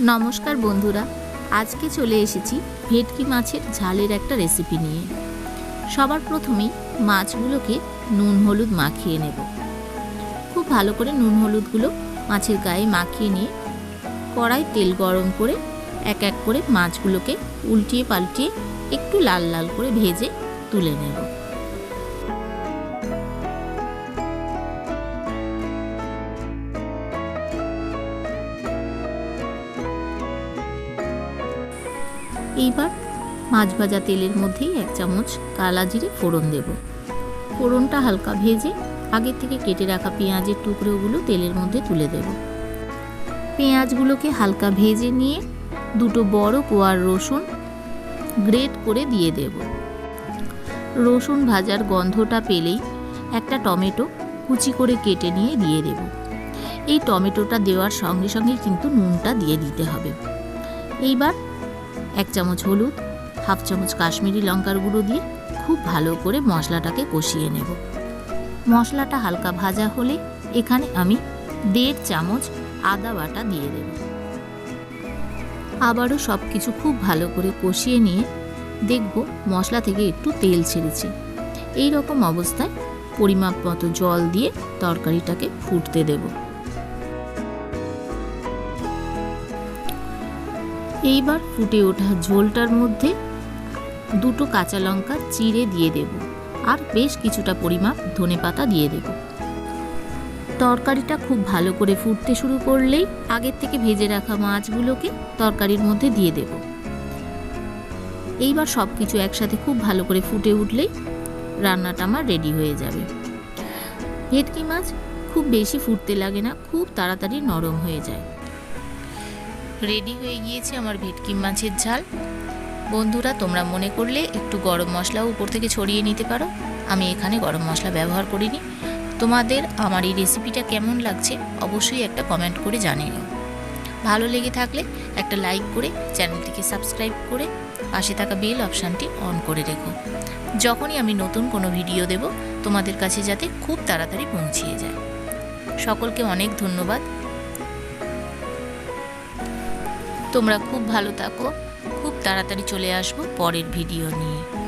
নমস্কার বন্ধুরা, আজকে চলে এসেছি ভেটকি মাছের ঝালের একটা রেসিপি নিয়ে। সবার প্রথমেই মাছগুলোকে নুন হলুদ মাখিয়ে নেব। খুব ভালো করে নুন হলুদগুলো মাছের গায়ে মাখিয়ে নিয়ে কড়াই তেল গরম করে এক এক করে মাছগুলোকে উল্টিয়ে পাল্টিয়ে একটু লাল লাল করে ভেজে তুলে নেব। এইবার মাছ ভাজা তেলের মধ্যেই এক চামচ কালা জিরে ফোড়ন দেব। ফোড়নটা হালকা ভেজে আগে থেকে কেটে রাখা পেঁয়াজের টুকরোগুলো তেলের মধ্যে তুলে দেব। পেঁয়াজগুলোকে হালকা ভেজে নিয়ে দুটো বড় কোয়ার রসুন গ্রেট করে দিয়ে দেব। রসুন ভাজার গন্ধটা পেলেই একটা টমেটো কুচি করে কেটে নিয়ে দিয়ে দেব। এই টমেটোটা দেওয়ার সঙ্গে সঙ্গে কিন্তু নুনটা দিয়ে দিতে হবে। এইবার এক চামচ হলুদ, হাফ চামচ কাশ্মীরি লঙ্কার গুঁড়ো দিয়ে খুব ভালো করে মশলাটাকে কষিয়ে নেব। মশলাটা হালকা ভাজা হলে এখানে আমি দেড় চামচ আদা বাটা দিয়ে দেব। আবারও সব কিছু খুব ভালো করে কষিয়ে নিয়ে দেখব মশলা থেকে একটু তেল ছেড়েছে। এই রকম অবস্থায় পরিমাপ মতো জল দিয়ে তরকারিটাকে ফুটতে দেবো। এইবার ফুটে ওঠা ঝোলটার মধ্যে দুটো কাঁচা লঙ্কা চিড়ে দিয়ে দেব আর বেশ কিছুটা পরিমাপ ধনে পাতা দিয়ে দেব। তরকারিটা খুব ভালো করে ফুটতে শুরু করলেই আগের থেকে ভেজে রাখা মাছগুলোকে তরকারির মধ্যে দিয়ে দেব। এইবার সব কিছু একসাথে খুব ভালো করে ফুটে উঠলেই রান্নাটা আমার রেডি হয়ে যাবে। ভেটকি মাছ খুব বেশি ফুটতে লাগে না, খুব তাড়াতাড়ি নরম হয়ে যায়। রেডি হয়ে গিয়েছে আমার ভেটকি মাছের ঝাল। বন্ধুরা, তোমরা মনে করলে একটু গরম মশলাও উপর থেকে ছড়িয়ে নিতে পারো। আমি এখানে গরম মশলা ব্যবহার করিনি। তোমাদের আমার এই রেসিপিটা কেমন লাগছে অবশ্যই একটা কমেন্ট করে জানিও। ভালো লেগে থাকলে একটা লাইক করে চ্যানেলটিকে সাবস্ক্রাইব করে পাশে থাকা বেল অপশানটি অন করে রেখো। যখনই আমি নতুন কোনো ভিডিও দেব, তোমাদের কাছে যাতে খুব তাড়াতাড়ি পৌঁছিয়ে যায়। সকলকে অনেক ধন্যবাদ। তোমরা খুব ভালো থাকো। খুব তাড়াতাড়ি চলে আসব পরের ভিডিও নিয়ে।